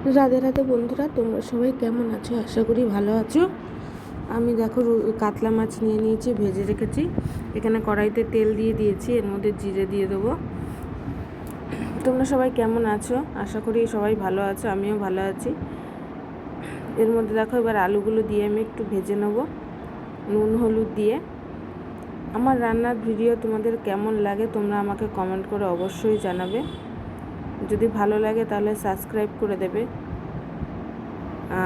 রাধে রাধে বন্ধুরা, তোমরা সবাই কেমন আছো? আশা করি ভালো আছো। আমি দেখো কাতলা মাছ নিয়ে নিয়েছি, ভেজে রেখেছি। এখানে কড়াইতে তেল দিয়ে দিয়েছি, এর মধ্যে জিরে দিয়ে দেবো। তোমরা সবাই কেমন আছো? আশা করি সবাই ভালো আছো, আমিও ভালো আছি। এর মধ্যে দেখো এবার আলুগুলো দিয়ে আমি একটু ভেজে নেব। নুন, হলুদ দিয়ে। আমার রান্নার ভিডিও তোমাদের কেমন লাগে, তোমরা আমাকে কমেন্ট করে অবশ্যই জানাবে। যদি ভালো লাগে তাহলে সাবস্ক্রাইব করে দেবে।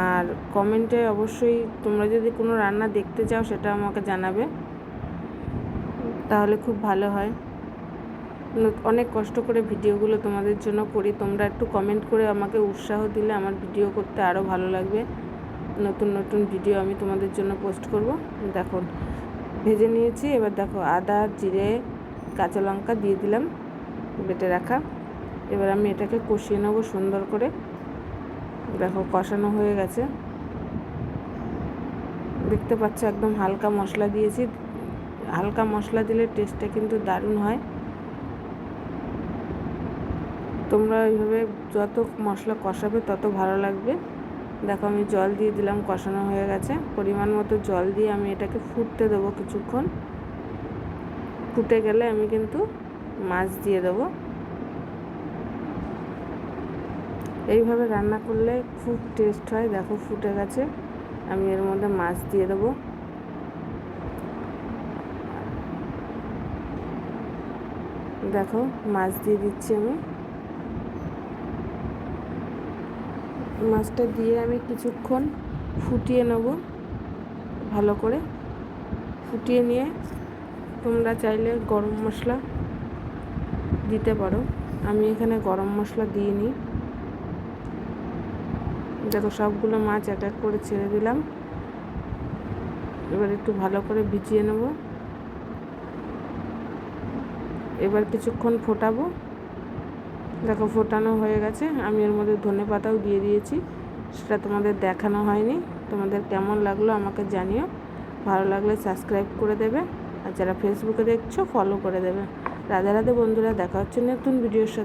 আর কমেন্টে অবশ্যই তোমরা যদি কোনো রান্না দেখতে চাও সেটা আমাকে জানাবে, তাহলে খুব ভালো হয়। অনেক কষ্ট করে ভিডিওগুলো তোমাদের জন্য করি। তোমরা একটু কমেন্ট করে আমাকে উৎসাহ দিলে আমার ভিডিও করতে আরও ভালো লাগবে। নতুন নতুন ভিডিও আমি তোমাদের জন্য পোস্ট করব। দেখো, ভেজে নিয়েছি। এবার দেখো আদা, জিরে, কাঁচা লঙ্কা দিয়ে দিলাম, বেটে রাখা। এবার আমি এটাকে কষিয়ে নেব সুন্দর করে। দেখো, কষানো হয়ে গেছে। দেখতে পাচ্ছ, একদম হালকা মশলা দিয়েছি। হালকা মশলা দিলে টেস্টটা কিন্তু দারুণ হয়। তোমরা এইভাবে যত মশলা কষাবে, তত ভালো লাগবে। দেখো, আমি জল দিয়ে দিলাম, কষানো হয়ে গেছে। পরিমাণ মতো জল দিয়ে আমি এটাকে ফুটতে দেবো কিছুক্ষণ। ফুটে গেলে আমি কিন্তু মাছ দিয়ে দেবো। এইভাবে রান্না করলে খুব টেস্ট হয়। দেখো ফুটে গেছে। আমি এর মধ্যে মাছ দিয়ে দেবো। দেখো, মাছ দিয়ে দিচ্ছি আমি। মাছটা দিয়ে আমি কিছুক্ষণ ফুটিয়ে নেব ভালো করে। ফুটিয়ে নিয়ে তোমরা চাইলে গরম মশলা দিতে পারো। আমি এখানে গরম মশলা দিইনি দেখো, সবগুলো মাছ এক এক করে ছেড়ে দিলাম। এবার একটু ভালো করে ভিজিয়ে নেব। এবার কিছুক্ষণ ফোটাবো। দেখো, ফোটানো হয়ে গেছে। আমি এর মধ্যে ধনে পাতাও দিয়ে দিয়েছি। সেটা তোমাদের দেখানো হয়নি। তোমাদের কেমন লাগল আমাকে জানিও। ভালো লাগলে সাবস্ক্রাইব করে দেবে। আর যারা ফেসবুকে দেখছ ফলো করে দেবে। রাধে রাধে বন্ধুরা, দেখা হচ্ছে নতুন ভিডিওর সাথে।